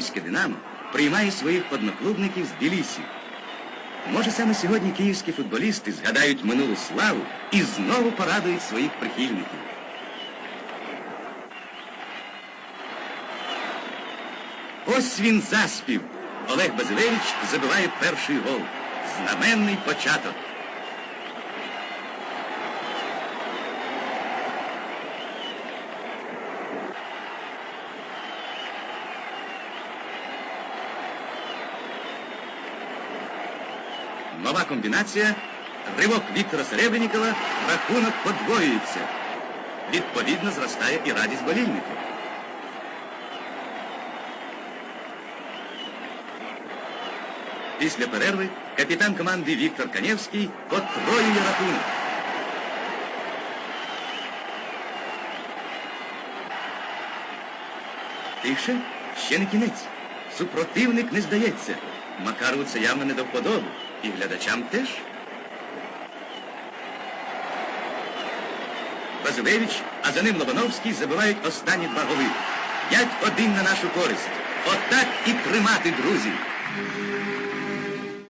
київське Динамо приймає своїх одноклубників з Білісі. Може, саме сьогодні київські футболісти згадають минулу славу і знову порадують своїх прихильників. Ось він заспів. Олег Базилевич забиває перший гол. Знаменний початок. Нова комбінація. Ривок Віктора Серебренікова. Рахунок подвоюється. Відповідно зростає і радість болільників. Після перерви капітан команди Віктор Канєвський потроює рахунок. Тише, ще не кінець. Супротивник не здається. Макарову це явно не до вподоби. І глядачам теж. Базилевич, а за ним Лобановський забивають останні два голи. 5-1 на нашу користь. Отак і тримати, друзі.